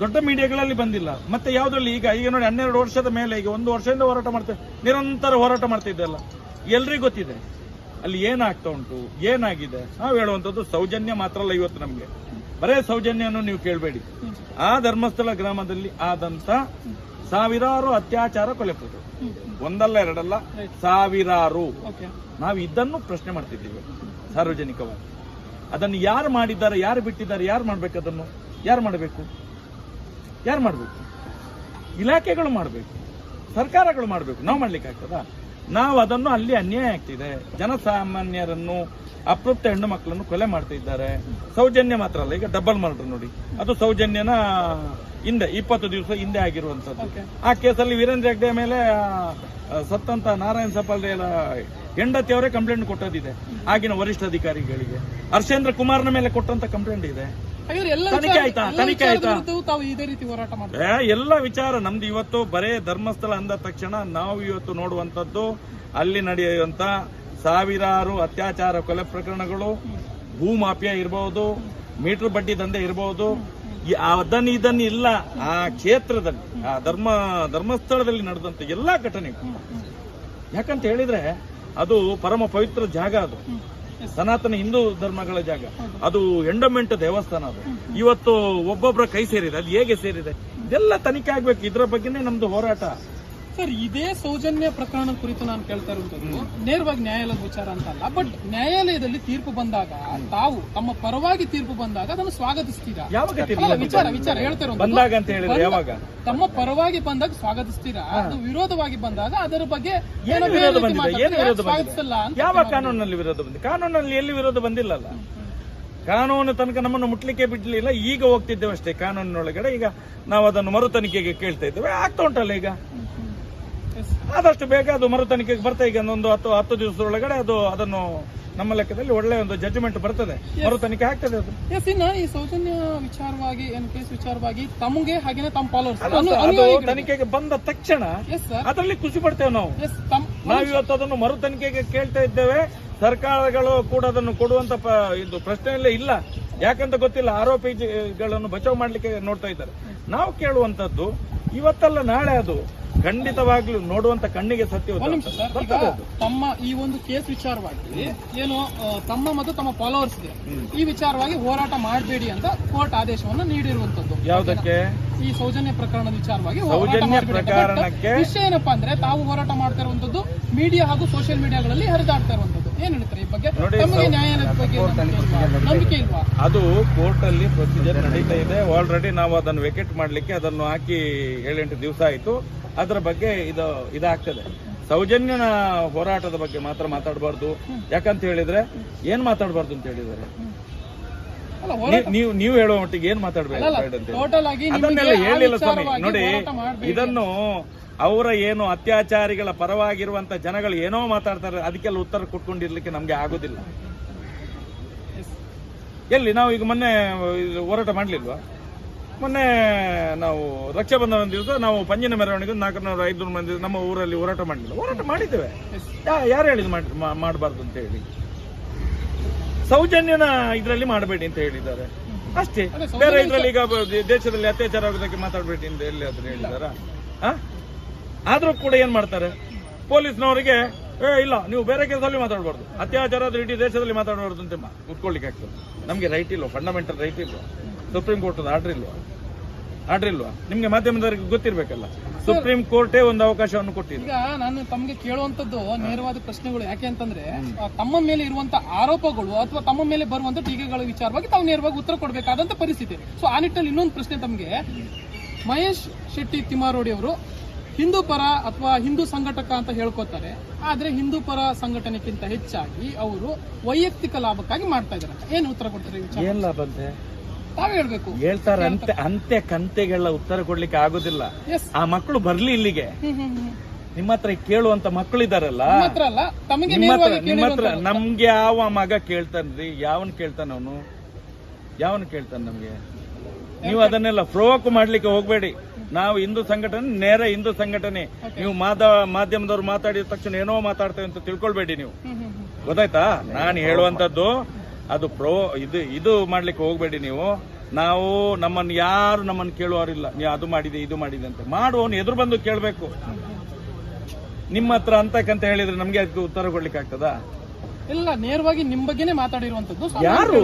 ದೊಡ್ಡ ಮೀಡಿಯಾಗಳಲ್ಲಿ ಬಂದಿಲ್ಲ. ಮತ್ತೆ ಯಾವ್ದ್ರಲ್ಲಿ ಈಗ ಈಗ ನೋಡಿ ಹನ್ನೆರಡು ವರ್ಷದ ಮೇಲೆ ಈಗ ಒಂದು ವರ್ಷದಿಂದ ಹೋರಾಟ ಮಾಡ್ತೇವೆ ನಿರಂತರ ಹೋರಾಟ ಮಾಡ್ತಾ ಇದ್ದಲ್ಲ ಎಲ್ರಿಗೂ ಗೊತ್ತಿದೆ. ಅಲ್ಲಿ ಏನಾಗ್ತಾ ಉಂಟು ಏನಾಗಿದೆ? ನಾವು ಹೇಳುವಂಥದ್ದು ಸೌಜನ್ಯ ಮಾತ್ರ ಅಲ್ಲ ಇವತ್ತು ನಮಗೆ. ಬರೇ ಸೌಜನ್ಯವನ್ನು ನೀವು ಕೇಳಬೇಡಿ. ಆ ಧರ್ಮಸ್ಥಳ ಗ್ರಾಮದಲ್ಲಿ ಆದಂತ ಸಾವಿರಾರು ಅತ್ಯಾಚಾರ ಕೊಲೆ ಒಂದಲ್ಲ ಎರಡಲ್ಲ ಸಾವಿರಾರು. ನಾವು ಇದನ್ನು ಪ್ರಶ್ನೆ ಮಾಡ್ತಿದ್ದೀವಿ ಸಾರ್ವಜನಿಕವಾಗಿ. ಅದನ್ನು ಯಾರು ಮಾಡಿದ್ದಾರೆ ಯಾರು ಬಿಟ್ಟಿದ್ದಾರೆ ಯಾರು ಮಾಡ್ಬೇಕು ಅದನ್ನು? ಯಾರು ಮಾಡಬೇಕು? ಯಾರು ಮಾಡಬೇಕು? ಇಲಾಖೆಗಳು ಮಾಡಬೇಕು ಸರ್ಕಾರಗಳು ಮಾಡಬೇಕು. ನಾವು ಮಾಡ್ಲಿಕ್ಕೆ ಆಗ್ತದ ನಾವು ಅದನ್ನು ಅಲ್ಲಿ ಅನ್ಯಾಯ ಆಗ್ತಿದೆ. ಜನಸಾಮಾನ್ಯರನ್ನು ಅತೃಪ್ತ ಹೆಣ್ಣು ಮಕ್ಕಳನ್ನು ಕೊಲೆ ಮಾಡ್ತಾ ಇದ್ದಾರೆ. ಸೌಜನ್ಯ ಮಾತ್ರ ಅಲ್ಲ ಈಗ ಡಬಲ್ ಮರ್ಡರ್ ನೋಡಿ. ಅದು ಸೌಜನ್ಯನ ಹಿಂದೆ ಇಪ್ಪತ್ತು ದಿವಸ ಹಿಂದೆ ಆಗಿರುವಂತದ್ದು ಆ ಕೇಸಲ್ಲಿ ವೀರೇಂದ್ರ ಹೆಗ್ಡೆ ಮೇಲೆ ಸತ್ತಂತ ನಾರಾಯಣ ಸಪಾಲ್ರೆ ಹೆಂಡತಿ ಅವರೇ ಕಂಪ್ಲೇಂಟ್ ಕೊಟ್ಟದಿದೆ ಆಗಿನ ವರಿಷ್ಠ ಅಧಿಕಾರಿಗಳಿಗೆ. ಹರ್ಷೇಂದ್ರ ಕುಮಾರ್ನ ಮೇಲೆ ಕೊಟ್ಟಂತ ಕಂಪ್ಲೇಂಟ್ ಇದೆ. ತನಿಖೆ ಆಯ್ತಾ? ತನಿಖೆ ಆಯ್ತಾ? ವಿರುದ್ಧವೂ ತಾವು ಇದೇ ರೀತಿ ಹೋರಾಟ ಮಾಡ್ತಾರೆ? ಎಲ್ಲ ವಿಚಾರ. ನಮ್ದು ಇವತ್ತು ಬರೇ ಧರ್ಮಸ್ಥಳ ಅಂದ ತಕ್ಷಣ ನಾವು ಇವತ್ತು ನೋಡುವಂತದ್ದು ಅಲ್ಲಿ ನಡೆಯುವಂತ ಸಾವಿರಾರು ಅತ್ಯಾಚಾರ ಕೊಲೆ ಪ್ರಕರಣಗಳು, ಭೂ ಮಾಫಿಯಾ ಇರಬಹುದು ಮೀಟರ್ ಬಡ್ಡಿ ದಂಧೆ ಇರಬಹುದು ಅದನ್ನ ಇದನ್ನ ಇಲ್ಲ, ಆ ಕ್ಷೇತ್ರದಲ್ಲಿ, ಆ ಧರ್ಮ, ಧರ್ಮಸ್ಥಳದಲ್ಲಿ ನಡೆದಂತ ಎಲ್ಲಾ ಘಟನೆ ಯಾಕಂತ ಹೇಳಿದ್ರೆ, ಅದು ಪರಮ ಪವಿತ್ರ ಜಾಗ ಅದು. ಸನಾತನ ಹಿಂದೂ ಧರ್ಮಗಳ ಜಾಗ. ಅದು ಎಂಡೋಮೆಂಟ್ ದೇವಸ್ಥಾನ ಅದು. ಇವತ್ತು ಒಬ್ಬೊಬ್ಬರ ಕೈ ಸೇರಿದೆ, ಅದು ಹೇಗೆ ಸೇರಿದೆ? ಇದೆಲ್ಲ ತನಿಖೆ ಆಗ್ಬೇಕು. ಇದ್ರ ಬಗ್ಗೆನೇ ನಮ್ದು ಹೋರಾಟ. ಸರ್ ಇದೇ ಸೌಜನ್ಯ ಪ್ರಕರಣ ಕುರಿತು ನಾನು ಕೇಳ್ತಾ ಇರುವಂತದ್ದು ನೇರವಾಗಿ ನ್ಯಾಯಾಲಯದ ವಿಚಾರ ಅಂತ ಅಲ್ಲ ಬಟ್ ನ್ಯಾಯಾಲಯದಲ್ಲಿ ತೀರ್ಪು ಬಂದಾಗ ತಾವು ತಮ್ಮ ಪರವಾಗಿ ತೀರ್ಪು ಬಂದಾಗ ಅದನ್ನು ಸ್ವಾಗತಿಸ್ತೀರಾ? ಯಾವಾಗ ಅಲ್ಲ, ವಿಚಾರ ವಿಚಾರ ಹೇಳ್ತಾ. ಬಂದಾಗ ಅಂತ ಹೇಳಿದ್ರೆ ಬಂದ- ಯಾವಾಗ? ತಮ್ಮ ಪರವಾಗಿ ಬಂದಾಗ ಸ್ವಾಗತಿಸ್ತೀರಾ? ಅದು ವಿರೋಧವಾಗಿ ಬಂದಾಗ ಅದರ ಬಗ್ಗೆ ಏನು ಏನೋ ವಿರೋಧ ರೀತಿ ಬಂದಿದೆ? ಏನು ಮಾತಾಡ್ತೀರಾ, ವಿರೋಧ ಸ್ವಾಗತಿಸಲ್ಲ ಬಂದಿದೆ? ಅಂತ ಯಾವ ಕಾನೂನಲ್ಲಿ ವಿರೋಧ ಬಂದಿದೆ? ಕಾನೂನಲ್ಲಿ ಎಲ್ಲಿ ವಿರೋಧ ಬಂದಿಲ್ಲಲ್ಲ ಕಾನೂನು ತನಕ ನಮ್ಮನ್ನು ಮುಟ್ಲಿಕ್ಕೆ ಬಿಡ್ಲಿಲ್ಲ ಈಗ ಹೋಗ್ತಿದ್ದೇವೆ ಅಷ್ಟೇ ಕಾನೂನಿನೊಳಗಡೆ. ಈಗ ನಾವು ಅದನ್ನು ಮರು ತನಿಖೆಗೆ ಕೇಳ್ತಾ ಇದ್ದೇವೆ. ಆಗ್ತಾ ಉಂಟಲ್ಲ ಈಗ. ಆದಷ್ಟು ಬೇಗ ಅದು ಮರು ತನಿಖೆಗೆ ಬರ್ತಾ ಈಗ ಒಂದು ಹತ್ತು ಹತ್ತು ದಿವಸದೊಳಗಡೆ ಅದು ಅದನ್ನು ನಮ್ಮ ಲೆಕ್ಕದಲ್ಲಿ ಒಳ್ಳೆ ಒಂದು ಜಡ್ಜ್ಮೆಂಟ್ ಬರ್ತದೆ. ಮರು ತನಿಖೆ ಆಗ್ತದೆ ಅದು. ಎಸ್ ಇನ್ನ ಈ ಸೌಜನ್ಯ ವಿಚಾರವಾಗಿ ಏನ್ ಕೇಸ್ ವಿಚಾರವಾಗಿ ತಮಗೆ ಹಾಗೇನೆ ತಮ್ಮ ಫಾಲೋವರ್ಸ್ ತನಿಖೆಗೆ ಬಂದ ತಕ್ಷಣ ಅದರಲ್ಲಿ ಖುಷಿ ಪಡ್ತೇವೆ ನಾವು. ನಾವು ಇವತ್ತು ಅದನ್ನು ಮರು ತನಿಖೆಗೆ ಕೇಳ್ತಾ ಇದ್ದೇವೆ. ಸರ್ಕಾರಗಳು ಕೂಡ ಅದನ್ನು ಕೊಡುವಂತ ಇದು ಪ್ರಶ್ನೆಯಲ್ಲೇ ಇಲ್ಲ. ಯಾಕಂತ ಗೊತ್ತಿಲ್ಲ ಆರೋಪಿಗಳನ್ನು ಬಚಾವ್ ಮಾಡ್ಲಿಕ್ಕೆ ನೋಡ್ತಾ ಇದ್ದಾರೆ. ನಾವು ಕೇಳುವಂತದ್ದು ಇವತ್ತಲ್ಲ ನಾಳೆ ಅದು ಖಂಡಿತವಾಗ್ಲೂ ನೋಡುವಂತ ಕಣ್ಣಿಗೆ ಸತ್ಯ ತಮ್ಮ ಈ ಒಂದು ಕೇಸ್ ವಿಚಾರವಾಗಿ ಏನು ತಮ್ಮ ಮತ್ತು ತಮ್ಮ ಫಾಲೋವರ್ಸ್ ಈ ವಿಚಾರವಾಗಿ ಹೋರಾಟ ಮಾಡಬೇಡಿ ಅಂತ ಕೋರ್ಟ್ ಆದೇಶವನ್ನು ನೀಡಿರುವಂತದ್ದು ಯಾವುದಕ್ಕೆ? ಈ ಸೌಜನ್ಯ ಪ್ರಕರಣದ ವಿಚಾರವಾಗಿ ಸೌಜನ್ಯ ಪ್ರಕರಣಕ್ಕೆ But ವಿಷಯ ಏನಪ್ಪಾ ಅಂದ್ರೆ ತಾವು ಹೋರಾಟ ಮಾಡ್ತಾ ಇರುವಂತದ್ದು ಮೀಡಿಯಾ ಹಾಗೂ ಸೋಷಿಯಲ್ ಮೀಡಿಯಾಗಳಲ್ಲಿ ಹರಿದಾಡ್ತಾ ಇರುವಂತದ್ದು ಏನ್ ಹೇಳ್ತಾರೆ? ಈ ಬಗ್ಗೆ ನೋಡಿ, ತಮಗೆ ನ್ಯಾಯಾಲಯದ ಬಗ್ಗೆ ನಂಬಿಕೆ ಇಲ್ವಾ? ಅದು ಕೋರ್ಟ್ ಅಲ್ಲಿ ಪ್ರೊಸೀಜರ್ ನಡೀತಾ ಇದೆ. ಆಲ್ರೆಡಿ ನಾವು ಅದನ್ನು ವೆಕೆಟ್ ಮಾಡ್ಲಿಕ್ಕೆ ಅದನ್ನು ಹಾಕಿ ಏಳೆಂಟು ದಿವಸ ಆಯಿತು. ಅದರ ಬಗ್ಗೆ ಇದು ಇದಾಗ್ತದೆ. ಸೌಜನ್ಯನ ಹೋರಾಟದ ಬಗ್ಗೆ ಮಾತ್ರ ಮಾತಾಡಬಾರ್ದು. ಯಾಕಂತ ಹೇಳಿದ್ರೆ ಏನ್ ಮಾತಾಡಬಾರ್ದು ಅಂತ ಹೇಳಿದ್ದಾರೆ? ಅಲ್ಲ ನೀವು ನೀವು ಹೇಳುವ ಮಟ್ಟಿಗೆ ಏನ್ ಮಾತಾಡ್ಬೇಕು? ಅಲ್ಲ ಆಗಿ ನಿಮಗೆ ಅದನ್ನೆಲ್ಲ ಹೇಳಿಲ್ಲ ಸ್ವಾಮಿ. ನೋಡಿ ಇದನ್ನು ಅವರ ಏನು ಅತ್ಯಾಚಾರಿಗಳ ಪರವಾಗಿರುವಂತ ಜನಗಳು ಏನೋ ಮಾತಾಡ್ತಾರೆ ಅದಕ್ಕೆಲ್ಲ ಉತ್ತರ ಕೊಟ್ಕೊಂಡಿರ್ಲಿಕ್ಕೆ ನಮ್ಗೆ ಆಗೋದಿಲ್ಲ. ಎಲ್ಲಿ ನಾವು ಈಗ ಮೊನ್ನೆ ಹೋರಾಟ ಮಾಡ್ಲಿಲ್ವಾ? ಮೊನ್ನೆ ನಾವು ರಕ್ಷಾಬಂಧನ ದಿವಸ ನಾವು ಪಂಜಿನ ಮೆರವಣಿಗೆ ನಾಲ್ಕುನೂರ ಐದುನೂರು ಮಂದಿ ನಮ್ಮ ಊರಲ್ಲಿ ಹೋರಾಟ ಮಾಡಲಿಲ್ಲ. ಹೋರಾಟ ಮಾಡಿದ್ದೇವೆ. ಯಾರು ಹೇಳಿದ್ ಮಾಡಬಾರ್ದು ಅಂತ ಹೇಳಿ? ಸೌಜನ್ಯನ ಇದರಲ್ಲಿ ಮಾಡಬೇಡಿ ಅಂತ ಹೇಳಿದ್ದಾರೆ. ಅಷ್ಟೇ. ಬೇರೆ ಇದರಲ್ಲಿ ಈಗ ದೇಶದಲ್ಲಿ ಅತ್ಯಾಚಾರ ಆಗೋದಕ್ಕೆ ಮಾತಾಡಬೇಡಿ ಅಂತ ಎಲ್ಲಿ ಅದನ್ನ ಹೇಳಿದಾರ? ಆದ್ರೂ ಕೂಡ ಏನ್ ಮಾಡ್ತಾರೆ? ಪೊಲೀಸ್ನವರಿಗೆ ಏ ಇಲ್ಲ ನೀವು ಬೇರೆ ಕೆಲಸದಲ್ಲಿ ಮಾತಾಡಬಾರ್ದು. ಅತ್ಯಾಚಾರ ಆದ್ರೆ ಇಡೀ ದೇಶದಲ್ಲಿ ಮಾತಾಡಬಾರ್ದು ಅಂತ ಕುತ್ಕೊಳ್ಳಿಕ್ಕೆ ಆಗ್ತದೆ. ನಮಗೆ ರೈಟ್ ಇಲ್ವಾ? ಫಂಡಮೆಂಟಲ್ ರೈಟ್ ಇಲ್ವಾ? ಸುಪ್ರೀಂ ಕೋರ್ಟ್ ಆರ್ಡರ್ ಇಲ್ವಾ? ಆರ್ಡರ್ ಇಲ್ವಾ? ನಿಮ್ಗೆ ಮಾಧ್ಯಮದವರಿಗೆ ಗೊತ್ತಿರ್ಬೇಕಲ್ಲ. ಸುಪ್ರೀಂ ಕೋರ್ಟೇ ಒಂದು ಅವಕಾಶವನ್ನು ಕೊಟ್ಟಿದೆ. ಈಗ ನಾನು ತಮಗೆ ಕೇಳುವಂತದ್ದು ನೇರವಾದ ಪ್ರಶ್ನೆಗಳು ಯಾಕೆ ಅಂತಂದ್ರೆ ತಮ್ಮ ಮೇಲೆ ಇರುವಂತ ಆರೋಪಗಳು ಅಥವಾ ತಮ್ಮ ಮೇಲೆ ಬರುವಂತ ಟೀಕೆಗಳ ವಿಚಾರವಾಗಿ ತಾವು ನೇರವಾಗಿ ಉತ್ತರ ಕೊಡಬೇಕಾದಂತ ಪರಿಸ್ಥಿತಿ. ಸೊ ಆ ನಿಟ್ಟಿನಲ್ಲಿ ಇನ್ನೊಂದು ಪ್ರಶ್ನೆ ತಮಗೆ. ಮಹೇಶ್ ಶೆಟ್ಟಿ ತಿಮ್ಮಾರೋಡಿ ಅವರು ಹಿಂದೂ ಪರ ಅಥವಾ ಹಿಂದೂ ಸಂಘಟಕ ಅಂತ ಹೇಳ್ಕೊತಾರೆ. ಆದ್ರೆ ಹಿಂದೂ ಪರ ಸಂಘಟನೆಗಿಂತ ಹೆಚ್ಚಾಗಿ ಅವರು ವೈಯಕ್ತಿಕ ಲಾಭಕ್ಕಾಗಿ ಮಾಡ್ತಾ ಇದ್ದಾರೆ. ಏನು ಉತ್ತರ ಕೊಡ್ತಾರೆ ಏನ್ ಲಾಭ ಅಂತೆ? ತಾವೇ ಹೇಳ್ಬೇಕು. ಹೇಳ್ತಾರೆ ಅಂತೆ ಅಂತೆ ಕಂತೆಗಳ ಉತ್ತರ ಕೊಡ್ಲಿಕ್ಕೆ ಆಗೋದಿಲ್ಲ. ಆ ಮಕ್ಕಳು ಬರ್ಲಿ ಇಲ್ಲಿಗೆ. ನಿಮ್ಮ ಹತ್ರ ಕೇಳುವಂತ ಮಕ್ಕಳು ಇದಾರಲ್ಲ ನಿಮ್ಮ ಹತ್ರ. ನಮ್ಗೆ ಯಾವ ಮಗ ಕೇಳ್ತಾನ್ರಿ? ಯಾವನ್ ಕೇಳ್ತಾನ ಅವನು? ಯಾವನ್ ಕೇಳ್ತಾನ ನಮ್ಗೆ? ನೀವು ಅದನ್ನೆಲ್ಲ ಫ್ರೋಕ್ ಮಾಡ್ಲಿಕ್ಕೆ ಹೋಗ್ಬೇಡಿ. ನಾವು ಹಿಂದೂ ಸಂಘಟನೆ ನೇರ ಹಿಂದೂ ಸಂಘಟನೆ. ನೀವು ಮಾಧ್ಯಮದವರು ಮಾಧ್ಯಮದವ್ರು ಮಾತಾಡಿದ ತಕ್ಷಣ ಏನೋ ಮಾತಾಡ್ತೇವೆ ಅಂತ ತಿಳ್ಕೊಳ್ಬೇಡಿ ನೀವು. ಗೊತ್ತಾಯ್ತಾ? ನಾನು ಹೇಳುವಂತದ್ದು ಅದು ಪ್ರೋ ಇದು ಇದು ಮಾಡ್ಲಿಕ್ಕೆ ಹೋಗ್ಬೇಡಿ ನೀವು. ನಾವು ನಮ್ಮನ್ನು ಯಾರು ನಮ್ಮನ್ನು ಕೇಳುವವರಿಲ್ಲ. ನೀವು ಅದು ಮಾಡಿದೆ ಇದು ಮಾಡಿದೆ ಅಂತ. ಮಾಡುವವನು ಎದುರು ಬಂದು ಕೇಳಬೇಕು. ನಿಮ್ಮ ಹತ್ರ ಅಂತಕ್ಕಂತ ಹೇಳಿದ್ರೆ ನಮ್ಗೆ ಅದಕ್ಕೆ ಉತ್ತರ ಕೊಡ್ಲಿಕ್ಕೆ ಆಗ್ತದಾ ಇಲ್ಲ ನೇರವಾಗಿ ನಿಮ್ ಬಗ್ಗೆನೇ ಮಾತಾಡಿರುವಂತದ್ದು ಯಾರು?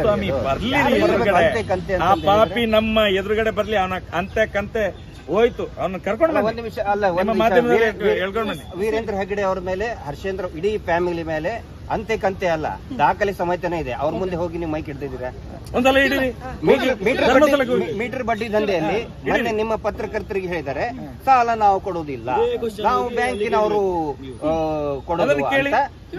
ಸ್ವಾಮಿ? ಬರ್ಲಿ. ಎದುರುಗಡೆ. ಆ ಪಾಪಿ ನಮ್ಮ ಎದುರುಗಡೆ ಬರ್ಲಿ ಅವನ ಅಂತೆ ಕಂತೆ ಹೋಯ್ತು. ಅವನ್ನ ಕರ್ಕೊಂಡು ಒಂದ್ ನಿಮಿಷ ಅಲ್ಲ ಒಂದ್ ಮಾಧ್ಯಮದಲ್ಲಿ ವೀರೇಂದ್ರ ಹೆಗ್ಡೆ ಅವ್ರ ಮೇಲೆ ಹರ್ಷೇಂದ್ರ ಇಡೀ ಫ್ಯಾಮಿಲಿ ಮೇಲೆ ಅಂತೆ ಕಂತೆ ಅಲ್ಲ ದಾಖಲೆ ಸಮೇತನೇ ಇದೆ. ಅವ್ರ ಮುಂದೆ ಹೋಗಿ ನೀವು ಮೈಕ್ ಇಡ್ತಿದ್ದೀರಾ ಒಂದಲ್ಲ ಮೀಟರ್ ಬಡ್ಡಿ-. ದಂಧೆಯಲ್ಲಿ ಮೊನ್ನೆ ನಿಮ್ಮ ಪತ್ರಕರ್ತರಿಗೆ ಹೇಳಿದರೆ ಸಾಲ ನಾವು ಕೊಡುವುದಿಲ್ಲ. ನಾವು ಬ್ಯಾಂಕಿನವರು ಆ, ಕೊಡೋದು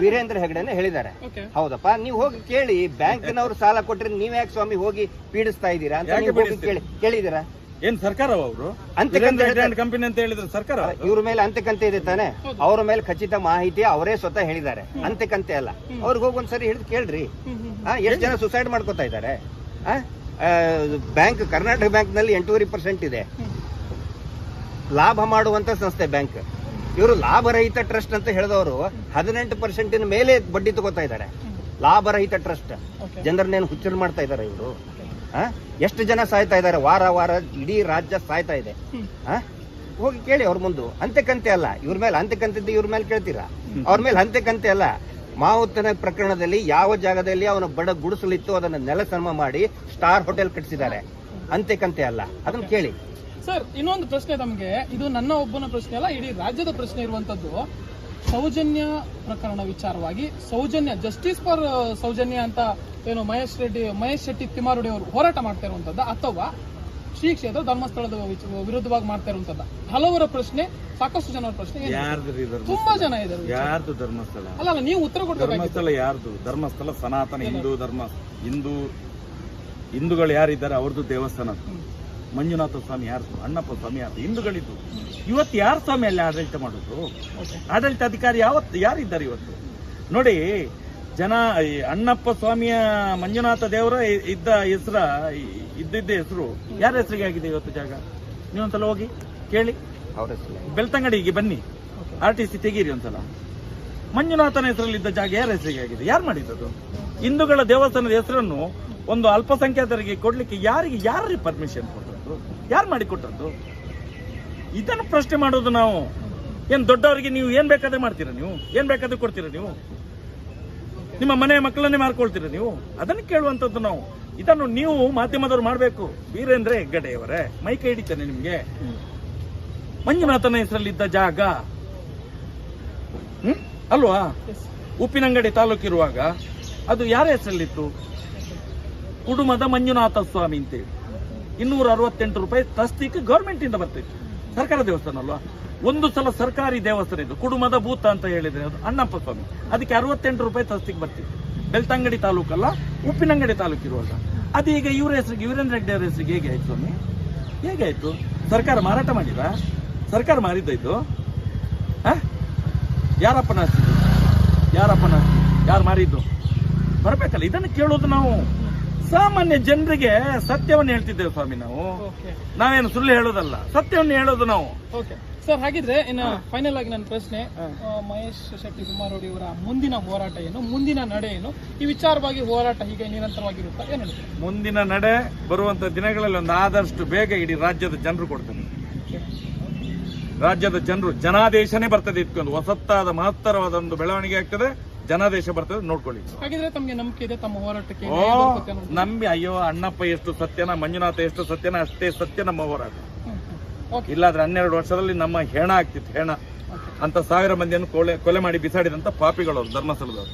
ವೀರೇಂದ್ರ ಹೆಗಡೆನೆ ಹೇಳಿದ್ದಾರೆ. ಹೌದಪ್ಪ ನೀವು ಹೋಗಿ ಕೇಳಿ ಬ್ಯಾಂಕಿನವರು ಸಾಲ ಕೊಟ್ರೆ ನೀವ್ ಯಾಕೆ ಸ್ವಾಮಿ ಹೋಗಿ ಪೀಡಿಸ್ತಾ ಇದ್ದೀರಾ ಅಂತ ನೀವು ಹೋಗಿ ಕೇಳಿ ಕೇಳಿದ್ದೀರಾ? ಏನ್ ಸರ್ಕಾರ ಅವರು? ಕಂಪನಿ ಅಂತ ಹೇಳಿದ್ರು ಸರ್ಕಾರ? ಇವ್ರ ಮೇಲೆ ಅಂತೆ ಕಂತೆ ಇದೆ ತಾನೆ. ಅವ್ರ ಮೇಲೆ ಖಚಿತ ಮಾಹಿತಿ ಅವರೇ ಸ್ವತಃ ಹೇಳಿದ್ದಾರೆ. ಅಂತಕಂತೆ ಅಲ್ಲ. ಅವ್ರಿಗೆ ಹೋಗಿ ಒಂದ್ಸರಿ ಹಿಡಿದು ಕೇಳ್ರಿ. ಎಷ್ಟ್ ಜನ ಸುಸೈಡ್ ಮಾಡ್ಕೋತಾ ಇದ್ದಾರೆ? ಬ್ಯಾಂಕ್ ಕರ್ನಾಟಕ ಬ್ಯಾಂಕ್ನಲ್ಲಿ ಎಂಟೂವರೆ ಪರ್ಸೆಂಟ್ ಇದೆ. ಲಾಭ ಮಾಡುವಂತ ಸಂಸ್ಥೆ ಬ್ಯಾಂಕ್. ಇವರು ಲಾಭರಹಿತ ಟ್ರಸ್ಟ್ ಅಂತ ಹೇಳಿದವರು ಹದಿನೆಂಟು ಪರ್ಸೆಂಟಿನ ಮೇಲೆ ಬಡ್ಡಿ ತಗೋತಾ ಇದ್ದಾರೆ. ಲಾಭರಹಿತ ಟ್ರಸ್ಟ್. ಜನರನ್ನೇನು ಹುಚ್ಚರು ಮಾಡ್ತಾ ಇದ್ದಾರೆ ಇವರು? ಎಷ್ಟು ಜನ ಸಾಯ್ತಾ ಇದ್ದಾರೆ? ವಾರ ವಾರ ಇಡೀ ರಾಜ್ಯ ಸಾಯ್ತಾ ಇದೆ. ಹೋಗಿ ಕೇಳಿ ಅವ್ರ ಮುಂದೆ. ಅಂತೆ ಕಂತೆ ಅಲ್ಲ. ಇವ್ರ ಮೇಲೆ ಅಂತೆ ಕಂತಿದ್ದು ಇವ್ರ ಮೇಲೆ ಕೇಳ್ತೀರಾ? ಅವ್ರ ಮೇಲೆ ಅಂತೆ ಕಂತೆ ಅಲ್ಲ. ಮಾವುತನ ಪ್ರಕರಣದಲ್ಲಿ ಯಾವ ಜಾಗದಲ್ಲಿ ಅವನ ಬಡ ಗುಡಿಸಲಿತ್ತು ಅದನ್ನ ನೆಲಸಮ ಮಾಡಿ ಸ್ಟಾರ್ ಹೋಟೆಲ್ ಕಟ್ಟಿಸಿದ್ದಾರೆ ಅಂತೆ ಕಂತೆ ಅಲ್ಲ. ಅದನ್ನ ಕೇಳಿ. ಸರ್ ಇನ್ನೊಂದು ಪ್ರಶ್ನೆ ತಮಗೆ. ಇದು ನನ್ನ ಒಬ್ಬನ ಪ್ರಶ್ನೆ ಅಲ್ಲ ಇಡೀ ರಾಜ್ಯದ ಪ್ರಶ್ನೆ ಇರುವಂತದ್ದು. ಸೌಜನ್ಯ ಪ್ರಕರಣ ವಿಚಾರವಾಗಿ ಸೌಜನ್ಯ ಜಸ್ಟಿಸ್ ಫಾರ್ ಸೌಜನ್ಯ ಅಂತ ಏನು ಮಹೇಶ್ ರೆಡ್ಡಿ ಮಹೇಶ್ ಶೆಟ್ಟಿ ತಿಮ್ಮಾರುಡಿ ಅವರು ಹೋರಾಟ ಮಾಡ್ತಾ ಇರುವಂತದ್ದು ಅಥವಾ ಶ್ರೀ ಕ್ಷೇತ್ರ ಧರ್ಮಸ್ಥಳದ ವಿರುದ್ಧವಾಗಿ ಮಾಡ್ತಾ ಇರುವಂತದ್ದು. ಹಲವರ ಪ್ರಶ್ನೆ ಸಾಕಷ್ಟು ಜನರ ಪ್ರಶ್ನೆ ತುಂಬಾ ಜನ ಇದ್ದಾರೆ ಯಾರ್ದು ಧರ್ಮಸ್ಥಳ? ಅಲ್ಲ ಅಲ್ಲ ನೀವು ಉತ್ತರ ಕೊಡ್ಬೇಕಾಗಿತ್ತು. ಧರ್ಮಸ್ಥಳ ಯಾರ್ದು? ಧರ್ಮಸ್ಥಳ ಸನಾತನ ಹಿಂದೂ ಧರ್ಮ ಹಿಂದೂ ಹಿಂದೂಗಳು ಯಾರಿದ್ದಾರೆ? ಅವ್ರದ್ದು ದೇವಸ್ಥಾನ. ಮಂಜುನಾಥ ಸ್ವಾಮಿ ಯಾರು? ಅಣ್ಣಪ್ಪ ಸ್ವಾಮಿ ಯಾರು? ಹಿಂದೂಗಳಿದ್ದು. ಇವತ್ತು ಯಾರು ಸ್ವಾಮಿ ಅಲ್ಲಿ ಆಡಳಿತ ಮಾಡೋದು? ಓಕೆ ಆಡಳಿತ ಅಧಿಕಾರಿ ಯಾವತ್ತು ಯಾರಿದ್ದಾರೆ ಇವತ್ತು? ನೋಡಿ ಜನ ಅಣ್ಣಪ್ಪ ಸ್ವಾಮಿಯ ಮಂಜುನಾಥ ದೇವರ ಇದ್ದ ಹೆಸರ ಇದ್ದಿದ್ದ ಹೆಸರು ಯಾರ ಹೆಸರಿಗೆ ಆಗಿದೆ ಇವತ್ತು ಜಾಗ? ನೀವೊಂದ್ಸಲ ಹೋಗಿ ಕೇಳಿ. ಅವ್ರ ಹೆಸರು. ಬೆಳ್ತಂಗಡಿಗೆ ಬನ್ನಿ. ಆರ್ ಟಿ ಸಿ ತೆಗೀರಿ ಒಂದ್ಸಲ. ಮಂಜುನಾಥನ ಹೆಸರಲ್ಲಿದ್ದ ಜಾಗ ಯಾರ ಹೆಸರಿಗೆ ಆಗಿದೆ? ಯಾರು ಮಾಡಿದ್ದದು? ಹಿಂದೂಗಳ ದೇವಸ್ಥಾನದ ಹೆಸರನ್ನು ಒಂದು ಅಲ್ಪಸಂಖ್ಯಾತರಿಗೆ ಕೊಡ್ಲಿಕ್ಕೆ ಯಾರಿಗೆ ಯಾರಿಗೆ ಪರ್ಮಿಷನ್ ಕೊಟ್ಟದ್ದು ಯಾರು ಮಾಡಿ ಕೊಟ್ಟದ್ದು? ಇದನ್ನು ಪ್ರಶ್ನೆ ಮಾಡೋದು ನಾವು. ಏನು ದೊಡ್ಡವರಿಗೆ ನೀವು ಏನು ಬೇಕಾದ್ರೆ ಮಾಡ್ತೀರಾ ನೀವು? ಏನು ಬೇಕಾದ್ರೆ ಕೊಡ್ತೀರಾ ನೀವು? ನಿಮ್ಮ ಮನೆ ಮಕ್ಕಳನ್ನೇ ಮಾರ್ಕೊಳ್ತೀರಾ ನೀವು? ಅದನ್ನು ಕೇಳುವಂತದ್ದು ನಾವು. ಇದನ್ನು ನೀವು ಮಾಧ್ಯಮದವರು ಮಾಡಬೇಕು. ವೀರೇಂದ್ರ ಹೆಗ್ಗಡೆಯವರೇ, ಮೈ ಕೈ ಹಿಡಿತಾನೆ ನಿಮಗೆ. ಮಂಜುನಾಥನ ಹೆಸರಲ್ಲಿದ್ದ ಜಾಗ. ಹ್ಮ್? ಅಲ್ವಾ? ಉಪ್ಪಿನಂಗಡಿ ತಾಲೂಕಿರುವಾಗ ಅದು ಯಾರ ಹೆಸರಲ್ಲಿತ್ತು? ಕುಟುಂಬದ ಮಂಜುನಾಥ ಸ್ವಾಮಿ ಅಂತೇಳಿ. ಇನ್ನೂರ ಅರವತ್ತೆಂಟು ರೂಪಾಯಿ ತಸ್ತಿಕ್ ಗೌರ್ಮೆಂಟ್ ಇಂದ ಬರ್ತಿತ್ತು ಸರ್ಕಾರ ದೇವಸ್ಥಾನ ಅಲ್ವಾ? ಒಂದು ಸಲ ಸರ್ಕಾರಿ ದೇವಸ್ಥಾನ ಇದು. ಕುಟುಂಬದ ಭೂತ ಅಂತ ಹೇಳಿದ್ರೆ ಅದು ಅಣ್ಣಪ್ಪ ಸ್ವಾಮಿ. ಅದಕ್ಕೆ ಅರವತ್ತೆಂಟು ರೂಪಾಯಿ ತಸ್ತಿಕ್ ಬರ್ತಿತ್ತು ಬೆಳ್ತಂಗಡಿ ತಾಲೂಕಲ್ಲ, ಉಪ್ಪಿನಂಗಡಿ ತಾಲೂಕಿರುವಾಗ ಅದೀಗ ಇವರ ಹೆಸರಿಗೆ, ವೀರೇಂದ್ರ ರೆಡ್ಡಿ ಅವರ ಹೆಸರಿಗೆ ಹೇಗೆ ಆಯ್ತು ಸ್ವಾಮಿ? ಹೇಗೆ ಸರ್ಕಾರ ಮಾರಾಟ ಮಾಡಿದ? ಸರ್ಕಾರ ಮಾರಿದ್ದು ಇದು? ಆ? ಯಾರಪ್ಪನ ಆಸ್ತಿ? ಯಾರಪ್ಪನ ಯಾರು ಮಾರಿದ್ದು? ಬರಬೇಕಲ್ಲ, ಇದನ್ನು ಕೇಳೋದು ನಾವು. ಸಾಮಾನ್ಯ ಜನರಿಗೆ ಸತ್ಯವನ್ನು ಹೇಳ್ತಿದ್ದೇವೆ ಸ್ವಾಮಿ ನಾವು. ಓಕೆ ನಾವೇನು ಸುಳ್ಳು ಹೇಳೋದಲ್ಲ. ಸತ್ಯವನ್ನು ಹೇಳೋದು ನಾವು. ಓಕೆ ಸರ್ ಹಾಗಿದ್ರೆ ಇನ್ನು ಫೈನಲ್ ಆಗಿ ನನ್ನ ಪ್ರಶ್ನೆ ಮಹೇಶ್ ಶೆಟ್ಟಿ ಕುಮಾರೋಡಿ ಅವರ ಮುಂದಿನ ಹೋರಾಟ ಏನು ಮುಂದಿನ ನಡೆ ಏನು? ಈ ವಿಚಾರವಾಗಿ ಹೋರಾಟ ಹೀಗೆ ನಿರಂತರವಾಗಿರುತ್ತೆ? ಏನು? ಮುಂದಿನ ನಡೆ ಬರುವಂತ ದಿನಗಳಲ್ಲಿ ಒಂದು ಆದಷ್ಟು ಬೇಗ ಇಡೀ ರಾಜ್ಯದ ಜನರು ಕೊಡ್ತಾರೆ ರಾಜ್ಯದ ಜನರು ಜನಾದೇಶನೇ ಬರ್ತದೆ ಇದಕ್ಕೊಂದು ಹೊಸತ್ತಾದ ಮಹತ್ತರವಾದ ಒಂದು ಬೆಳವಣಿಗೆ ಆಗ್ತದೆ. ಜನಾದೇಶ ಬರ್ತದೆ ನೋಡ್ಕೊಳ್ಳಿ. ಹಾಗಿದ್ರೆ ತಮಗೆ ನಂಬಿಕೆ ಇದೆ ತಮ್ಮ ಹೋರಾಟಕ್ಕೆ ಓ? ನಂಬಿ ಅಯ್ಯೋ ಅಣ್ಣಪ್ಪ ಎಷ್ಟು ಸತ್ಯನ ಮಂಜುನಾಥ ಎಷ್ಟು ಸತ್ಯನ ಅಷ್ಟೇ ಸತ್ಯ ನಮ್ಮ ಹೋರಾಟ. ಇಲ್ಲಾದ್ರೆ ಹನ್ನೆರಡು ವರ್ಷದಲ್ಲಿ ನಮ್ಮ ಹೆಣ ಆಗ್ತಿತ್ತು ಹೆಣ. ಅಂತ ಸಾವಿರ ಮಂದಿಯನ್ನು ಕೊಲೆ ಕೊಲೆ ಮಾಡಿ ಬಿಸಾಡಿದಂತ ಪಾಪಿಗಳವರು ಧರ್ಮಸ್ಥಳದವರು.